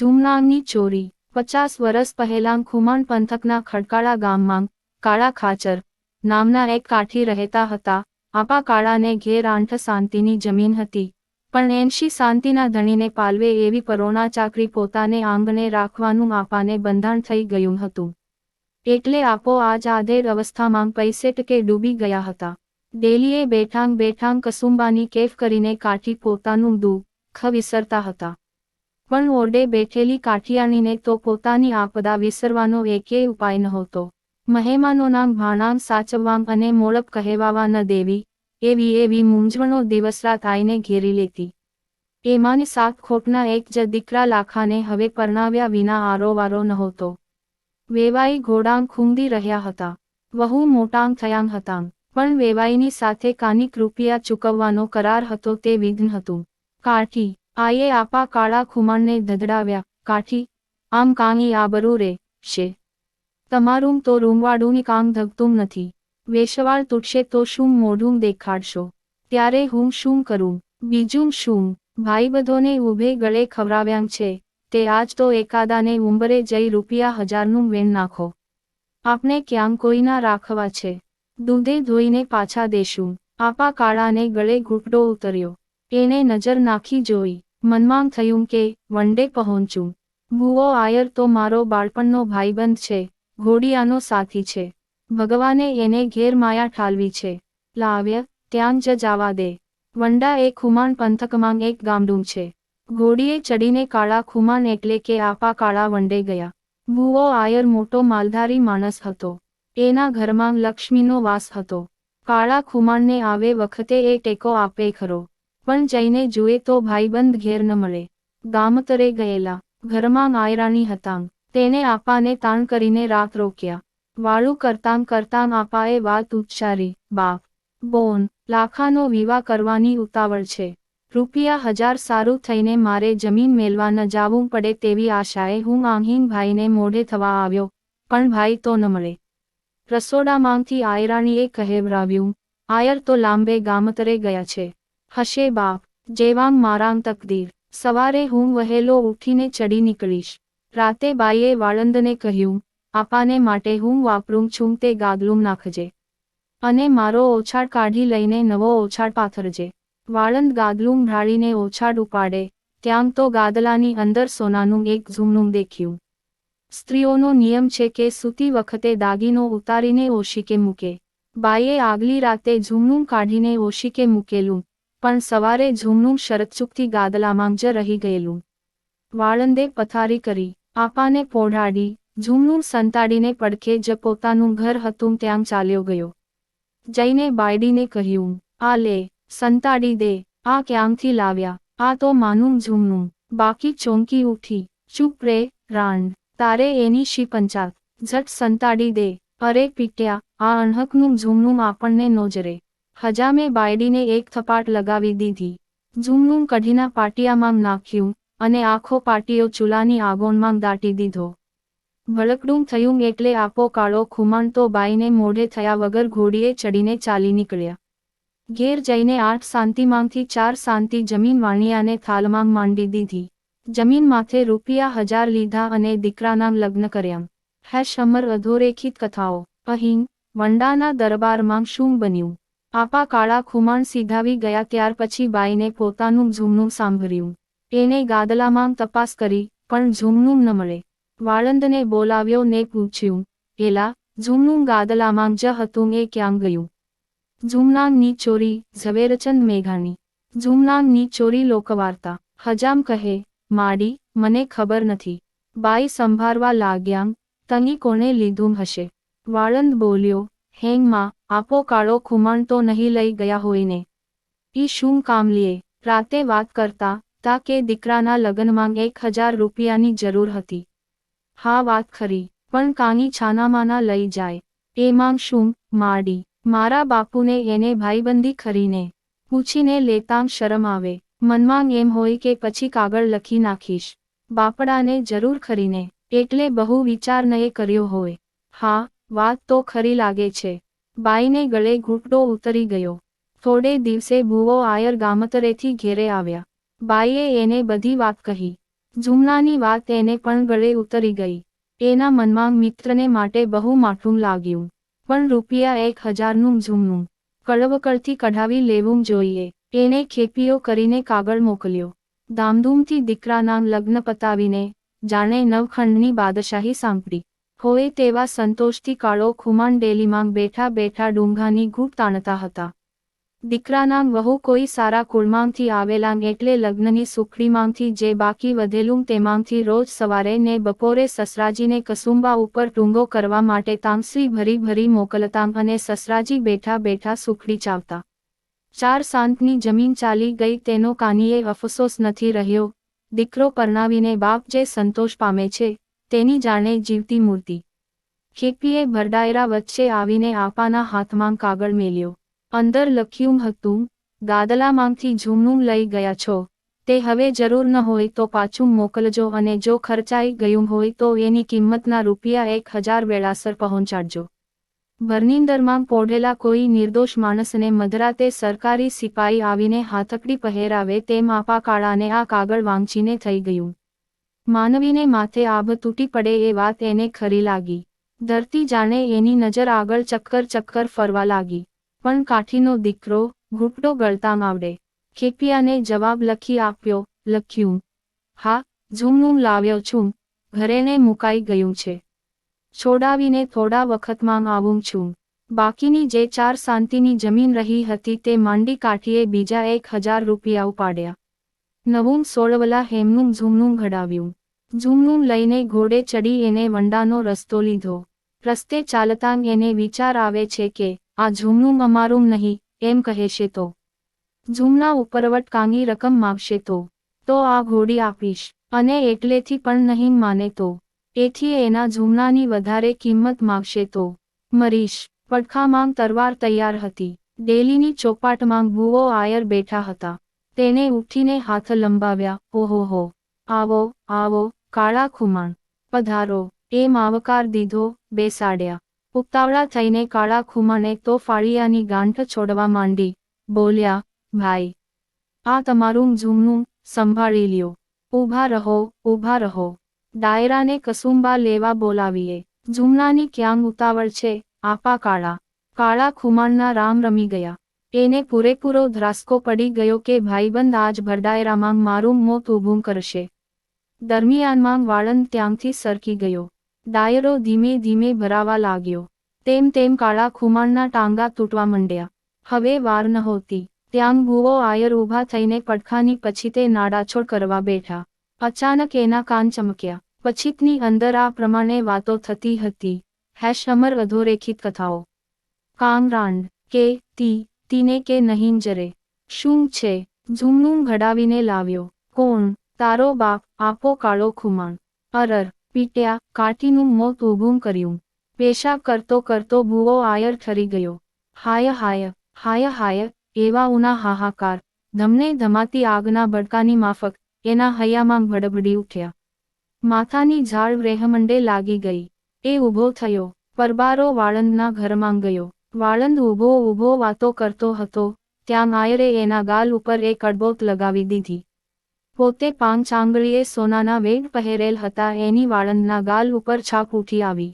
જુમનાની ચોરી, પચાસ વર્ષ પહેલાં ખુમાણ પંથકના ખડકાળા ગામમાં કાળા ખાચર નામના એક કાઠી રહેતા હતા. આપા કાળાને ઘેર આંઠ શાંતિની જમીન હતી, પણ એનશી શાંતિના ધણીને પાલવે એવી પરોણા ચાકરી પોતાને આંગણે રાખવાનું આપાને બંધાણ થઈ ગયું હતું. એટલે આપો આજ આધેર અવસ્થામાં પૈસે ટકે ડૂબી ગયા હતા. ડેલીએ બેઠાંગ બેઠાંગ કસુંબાની કેફ કરીને કાઠી પોતાનું દુઃખ વિસરતા હતા. પણ ઓરડે બેઠેલી કાઠિયાણીને તો પોતાની આપદા વિસરવાનો એકેય ઉપાય નહોતો. મહેમાનોના ભાણામ સાચવવામ અને મોળપ કહેવાવા ન દેવી, એવી એવી મૂંઝવણો દિવસ રાત આઈને ઘેરી લેતી. એમાંની સાત ખોટના એક જ દીકરા લાખાને હવે પરણાવ્યા વિના આરોવારો નહોતો. વેવાઈ ઘોડાંગ ખૂંદી રહ્યા હતા. વહુ મોટાંગ થયાંગ હતાંગ. પણ વેવાઈની સાથે કાનિક રૂપિયા ચૂકવવાનો કરાર હતો તે વિઘ્ન હતું. કાઠી આયે આપા કાળા ખુમાણને ધધડાવ્યા. કાઠી, આમ કાંગી આબરૂ રે, છે. તમારું તો રૂમવાડુંની કાંગ ધગતું નથી. વેશવાળ તૂટશે તો શું મોઢું દેખાડશો? ત્યારે હું શું કરું? બીજું શું? ભાઈ બધોને ઊભે ગળે ખવડાવ્યાંગ છે. તે આજ તો એકાદાને ઉંબરે જઈ રૂપિયા હજારનું વેણ નાખો. આપણે ક્યાં કોઈના રાખવા છે. દૂધે ધોઈને પાછા દેશું. આપા કાળાને ગળે ઘૂંટડો ઉતર્યો. એને નજર નાખી જોઈ. મનમાં થયું કે વંડે પહોંચું. ભૂવો આયર તો મારો બાળપણનો ભાઈબંધ છે, ઘોડિયાનો સાથી છે. ભગવાને એને ઘેર માયા ઠાલવી છે. લાવ્ય ત્યાં જ જાવા દે. વંડા એ ખુમાન પંથકમાં એક ગામડું છે. ઘોડીએ ચડીને કાળા ખુમાન એટલે કે આપા કાળા વંડે ગયા. ભુવો આયર મોટો માલધારી માણસ હતો. એના ઘરમાં લક્ષ્મીનો વાસ હતો. કાળા ખુમાણને આવે વખતે એ ટેકો આપે ખરો. પણ જઈને જુએ તો ભાઈબંધ ઘેર ન મળે. ગામતરે ગયેલા. ઘરમાં નાયરાણી હતાંગ તેને આપાને તાણ કરીને રાત રોક્યા. વાળું કરતાં કરતાં આપાએ વાત ઉચ્ચારી, બાપ, બોન, લાખાનો વિવાહ કરવાની ઉતાવળ છે. રૂપિયા હજાર સારું થઈને મારે જમીન મેળવા ન જાવું પડે તેવી આશાએ હું આહીન ભાઈને મોઢે થવા આવ્યો, પણ ભાઈ તો ન મળે. રસોડામાંથી આયરાણીએ કહેવરાવ્યું, આયર તો લાંબે ગામતરે ગયા છે. હશે બાપ, જેવાંગ મારાંગ તકદીર. સવારે હું વહેલો ઉઠીને ચડી નીકળીશ. રાતે બાઈએ વાળંદને કહ્યું, આપાને માટે હું વાપરું છું તે ગાગલું નાખજે. અને મારો ઓછાડ કાઢી લઈને નવો ઓછાડ પાથરજે. વાળંદ ગાદલું ઢાળીને ઓછાડ ઉપાડે. ત્યાં તો ગાદલાની અંદર સોનાનું એક ઝૂમનું દેખ્યું. સ્ત્રીઓનો નિયમ છે કે સૂતી વખતે દાગીનો ઉતારીને ઓશીકે મૂકે. બાઈએ આગલી રાતે ઝૂમનું કાઢીને ઓશીકે મૂકેલું. પણ સવારે ઝૂમનું શરતચૂકથી ગાદલામાં જ રહી ગયેલું. વાળંદે પથારી કરી, આપાને પોઢાડી, ઝૂમનું સંતાડીને પડખે જ પોતાનું ઘર હતું ત્યાં ચાલ્યો ગયો. જઈને બાયડીને કહ્યું, આ લે, સંતાડી દે, આ ક્યાંથી લાવ્યા? આ તો માનું ઝૂમનું. બાકી ચોંકી ઉઠી, ચૂપ રે રાંડ તારે એની શી પંચાત? ઝટ સંતાડી દે. અરે, પીટ્યા, આ અણહકનું ઝૂમનું આપણને નોજરે હજામે બાયડીને એક થપાટ લગાવી દીધી. ઝૂમનું કઢીના પાટિયામાં નાખ્યું અને આખો પાટિયો ચૂલાની આગોનમાં દાટી દીધો. ભળકડું થયું એટલે આપો કાળો ખુમાણ તો બાઈને મોઢે થયા વગર ઘોડીએ ચડીને ચાલી નીકળ્યા. ઘેર જઈને આઠ શાંતિમાંથી ચાર શાંતિ જમીન વાણિયાને થાલમાં માંડી દીધી. જમીન માથે રૂપિયા હજાર લીધા અને દીકરાના લગ્ન કર્યા. હેશ અમર અધોરેખિત કથાઓ. અહીં, વંડાના દરબારમાં શું બન્યું? આપા કાળા ખુમાણ સીધાવી ગયા ત્યાર પછી બાઈને પોતાનું ઝૂમનું સાંભળ્યું. એને ગાદલામાં તપાસ કરી, પણ ઝૂમનું ન મળે. વાળંદને બોલાવ્યો ને પૂછ્યું, એલા ઝૂમનું ગાદલામાં જ હતું એ ક્યાં ગયું? ઝૂમનાંગની ચોરી, ઝવેરચંદ મેઘાણી. ઝૂમનાંગની ચોરી લોકવાર્તા. હજામ કહે, માડી, મને ખબર નથી. બાઈ સંભાળવા લાગ્યાંગ તની કોણે લીધું હશે? વાળંદ બોલ્યો હેંગમાં, આપો કાળો ખુમાણ તો નહીં લઈ ગયા હોયને ઈ શું કામ લીએ રાતે વાત કરતા, તા કે દીકરાના લગ્નમાં એક હજાર રૂપિયાની જરૂર હતી. હા, વાત ખરી, પણ કાની છાનામાના લઈ જાય. એમાં શું? માડી. મારા બાપુને એને ભાઈબંધી ખરીને પૂછીને લેતાંગ શરમ આવે. મનમાં એમ હોય કે પછી કાગળ લખી નાખીશ. બાપડાને જરૂર ખરીને, એટલે બહુ વિચાર નએ કર્યો હોય. હા વાત તો ખરી લાગે છે. બાઈને ગળે ઘૂંટડો ઉતરી ગયો. થોડે દિવસે ભૂવો આયર ગામતરેથી ઘેરે આવ્યા. બાઈએ એને બધી વાત કહી. જુમનાની વાત એને પણ ગળે ઉતરી ગઈ. એના મનમાં મિત્રને માટે બહુ માઠું લાગ્યું. પણ રૂપિયા એક હજારનું ઝૂમનું કળવકળથી કઢાવી લેવું જોઈએ. એણે ખેપીઓ કરીને કાગળ મોકલ્યો. ધામધૂમથી દીકરાના લગ્ન પતાવીને જાણે નવખંડની બાદશાહી સાંપડી હોય તેવા સંતોષથી કાળો ખુમાન ડેલીમાં બેઠા બેઠા ડુંઘાની ઘૂંટ તાણતા હતા. દીકરાના વહુ કોઈ સારા કુળમાંથી આવેલા એટલે લગ્નની સુખડીમાંથી જે બાકી વધેલું તેમાંથી રોજ સવારે ને બપોરે સસરાજીને કસુંબા ઉપર ટૂંગો કરવા માટે તામસી ભરી ભરી મોકલતા અને સસરાજી બેઠા બેઠા સુખડી ચાવતા. ચાર સાંતની જમીન ચાલી ગઈ તેનો કાનીએ અફસોસ નથી રહ્યો. દીકરો પરણાવીને બાપ જે સંતોષ પામે છે તેની જાણે જીવતી મૂર્તિ. ખેપીએ ભરડાયરા વચ્ચે આવીને આપાના હાથમાં કાગળ મેલ્યો. અંદર લખ્યું હતું ગાદલામાંથી ઝૂમનું લઈ ગયા છો. તે હવે જરૂર ન હોય તો પાછું મોકલજો અને જો ખર્ચાઈ ગયું હોય તો એની કિંમતના રૂપિયા એક હજાર વેળાસર પહોંચાડજો. ભરનીંદરમાં પોઢેલા કોઈ નિર્દોષ માણસને મધરાતે સરકારી સિપાઈ આવીને હાથકડી પહેરાવે તેમ આપા કાળાને આ કાગળ વાંચીને થઈ ગયું. માનવીને માથે આભ તૂટી પડે એ વાત એને ખરી લાગી. ધરતી જાણે એની નજર આગળ ચક્કર ચક્કર ફરવા લાગી. પણ કાઠીનો દીકરો ઘૂંટડો ગળતા માવડે ખેપિયાને જવાબ લખી આપ્યો, લખ્યું, હા, ઝૂમનું લાવ્યો છું. ઘરેને મુકાઈ ગયું છે. છોડાવીને થોડા વખતમાં આવું છું. બાકીની જે ચાર શાંતિની જમીન રહી હતી તે માંડી કાઠીએ બીજા એક હજાર રૂપિયા ઉપાડ્યા. નવું સોળવલા હેમનું ઝૂમનું ઘડાવ્યું. ઝૂમનું લઈને ઘોડે ચડી એને વંડાનો રસ્તો લીધો. રસ્તે ચાલતાં એને વિચાર આવે છે કે, આ ઝૂમનું અમારું નહીં, એમ કહેશે તો. ઝૂમના ઉપરવટ કાંગી રકમ માગશે તો. તો આ ઘોડી આપીશ, અને એટલેથી પણ નહીં માને તો. એથી એના ઝૂમનાની વધારે કિંમત માગશે તો. મરીશ પડખામાં તરવાર તૈયાર હતી. ડેલીની ચોપાટમાં ભૂવો આયર બેઠા હતા. તેને ઉઠીને હાથ લંબાવ્યા ઓહો હો આવો આવો, કાળા ખુમાણ, પધારો. એમ આવકાર દીધો, બેસાડ્યા. ઉતાવળા થઈને કાળા ખુમાને તો ફાળિયાની ગાંઠ છોડવા માંડી. બોલ્યા, ભાઈ, આ તમારું ઝૂમનું સંભાળી લ્યો. ઊભા રહો ઊભા રહો. ડાયરાને કસુંબા લેવા બોલાવીએ. ઝૂમનાની ક્યાં ઉતાવળ છે. આપા કાળા. કાળા ખુમાણના રામ રમી ગયા. એને પૂરેપૂરો ધ્રાસકો પડી ગયો કે ભાઈબંધ આજ ભરડાયરામાં મારું મોત ઊભું કરશે. દરમિયાનમાં વાળંદ ત્યાંથી સરકી ગયો. ડાયરો ધીમે ધીમે ભરાવા લાગ્યો. તેમ તેમ કાળા ખુમાણના ટાંગા તૂટવા માંડ્યા. હવે વાર નહોતી. ત્યાં ભૂવો આયર ઊભા થઈને પડખાની પછી તે નાડાછોડ કરવા બેઠા. અચાનક એના કાન ચમક્યા. પછીતની અંદર આ પ્રમાણે વાતો થતી હતી. હેશ અમર અધોરેખિત કથાઓ. કાંગરાંડ, કે તી તીને કે નહીં જરે? શું છે? ઝૂમનું ઘડાવીને લાવ્યો. કોણ? તારો બાપ આપો કાળો ખુમાણ. અરર, પીટ્યા, કાઠીનું મોત ઊભું કર્યું. પેશાબ કરતો કરતો ભૂવો આયર ઠરી ગયો. હાય હાય હાય હાય, એવા ઉના હાહાકાર. ધમને ધમાતી આગના ભડકાની માફક, એના હૈયામાં ભડભડી ઉઠ્યા. માથાની ઝાડ રેહમંડે લાગી ગઈ. એ ઊભો થયો, પરબારો વાળંદના ઘરમાં ગયો. વાળંદ ઊભો ઊભો વાતો કરતો હતો, ત્યાં માયરે એના ગાલ ઉપર એક અડબોત લગાવી દીધી. પોતે પાંચ આંગળીએ સોનાના વેગ પહેરેલ હતા, એની વાળંદના ગાલ ઉપર છાપ ઉઠી આવી.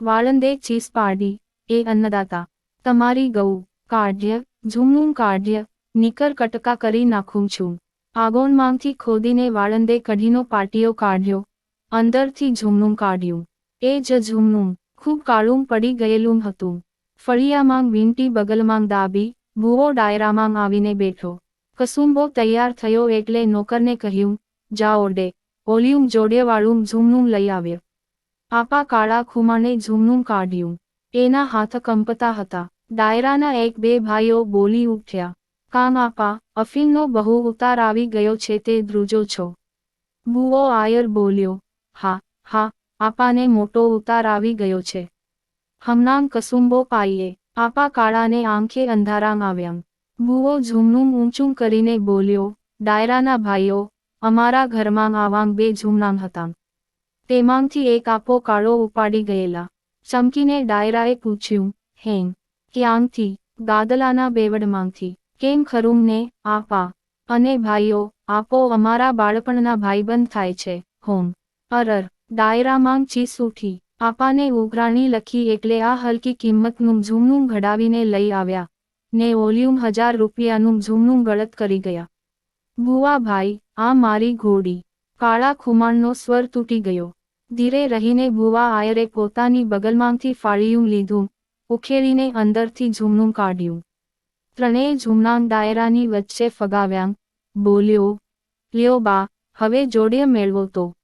વાળંદે ચીસ પાડી, એ અન્નદાતા, તમારી ગૌ, કાઢ્ય ઝૂમનું કાઢ્ય, નિકર કટકા કરી નાખું છું. આગોનમાંથી ખોદીને વાળંદે કઢીનો પાટીઓ કાઢ્યો, અંદરથી ઝૂમનું કાઢ્યું. એ જ ઝૂમનું ખૂબ કાળું પડી ગયેલું હતું. ફળિયામાં વીંટી બગલમાં દાબી, ભૂવો ડાયરામાં આવીને બેઠો. કસુંબો તૈયાર થયો એટલે નોકરને કહ્યું, જાઓ ડે. ઓલિયું જોડેવાળું ઝૂમનું લઈ આવ્યો. આપા કાળા ખુમાને ઝૂમનું કાઢ્યું. એના હાથ કંપતા હતા. ડાયરાના એક બે ભાઈઓ બોલી ઉઠ્યા. કામ આપા અફીનનો બહુ ઉતાર આવી ગયો છે તે ધ્રુજો છો. બુઓ આયર બોલ્યો, હા હા, આપાને મોટો ઉતાર આવી ગયો છે. હમણાં કસુંબો પાઈએ, આપા કાળાને આંખે અંધારામ આવ્યા ભૂવો ઝૂમનું ઊંચું કરીને બોલ્યો, ડાયરાના ભાઈઓ, અમારા ઘરમાં આવાંગ બે ઝૂમનામ હતા. તેમાંથી એક આપો કાળો ઉપાડી ગયેલા. ચમકીને ડાયરાએ પૂછ્યું, હેમ, ક્યાંથી? ગાદલાના બેવડમાંથી. કેમ ખરું ને આપા? અને ભાઈઓ, આપો અમારા બાળપણના ભાઈબંધ થાય છે. હોમ. અરર ડાયરામાં ચીસ ઉઠી. આપાને ઉઘરાણી લખી એટલે આ હલકી કિંમતનું ઝૂમનું ઘડાવીને લઈ આવ્યા. ને વોલ્યુમ હજાર રૂપિયાનું ઝૂમનું ગળત કરી ગયા. બુવા ભાઈ, આ મારી ઘોડી. કાળા ખુમાણનો સ્વર તૂટી ગયો. ધીરે રહીને ભુવા આયરે પોતાની બગલમાંથી ફાળિયું લીધું, ઉખેડીને અંદરથી ઝૂમનું કાઢ્યું. ત્રણેય ઝૂમનાં ડાયરાની વચ્ચે ફગાવ્યા. બોલ્યો, લ્યો બા, હવે જોડે મેળવો તો.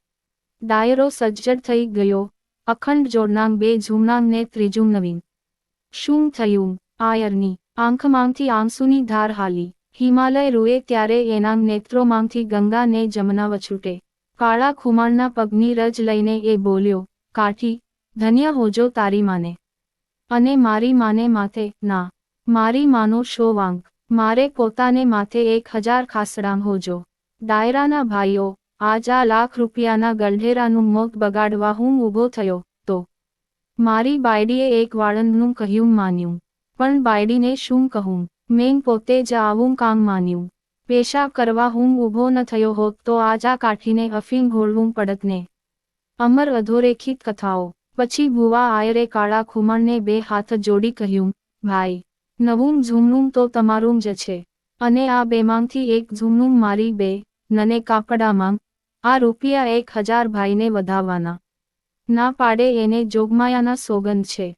ડાયરો સજ્જડ થઈ ગયો. અખંડ જોડનાંગ બે ઝૂમનાંગ ને ત્રીજું નવીન. શું થયું? આયરની આંખમાંથી આંસુની ધાર હાલી. હિમાલય રૂએ ત્યારે એના નેત્રોમાંથી ગંગા ને જમના વછૂટે. કાળા ખુમાણના પગની રજ લઈને એ બોલ્યો, કાઠી, ધન્ય હોજો તારી માને. અને મારી માને માથે, ના, મારી માનો શો વાંક મારે પોતાને માથે એક હજાર ખાસડાંગ હોજો. ડાયરાના ભાઈઓ આજ આ લાખ રૂપિયાના ગલઢેરાનું મગ બગાડવા હું ઊભો થયો, તો? મારી બાયડીએ એક વાળંદનું કહ્યું માન્યું. પણ બાયડીને શું કહું? મેં પોતે જ આવું કામ માન્યું. પેશાબ કરવા હું ઊભો ન થયો હોત તો આજ આ કાઠીને અફીમ ઘોળવું પડત ને અમર અધોરેખિત કથાઓ. પછી ભુવા આયરે કાળા ખુમણને બે હાથ જોડી કહ્યું, ભાઈ, નવું ઝૂમનું તો તમારું જ છે. અને આ બેમાંથી એક ઝૂમનું મારી બે નને કાપડામાં આ રૂપિયા એક હજાર ભાઈને વધાવવાના. ના પાડે એને જોગમાયાના સોગંદ છે.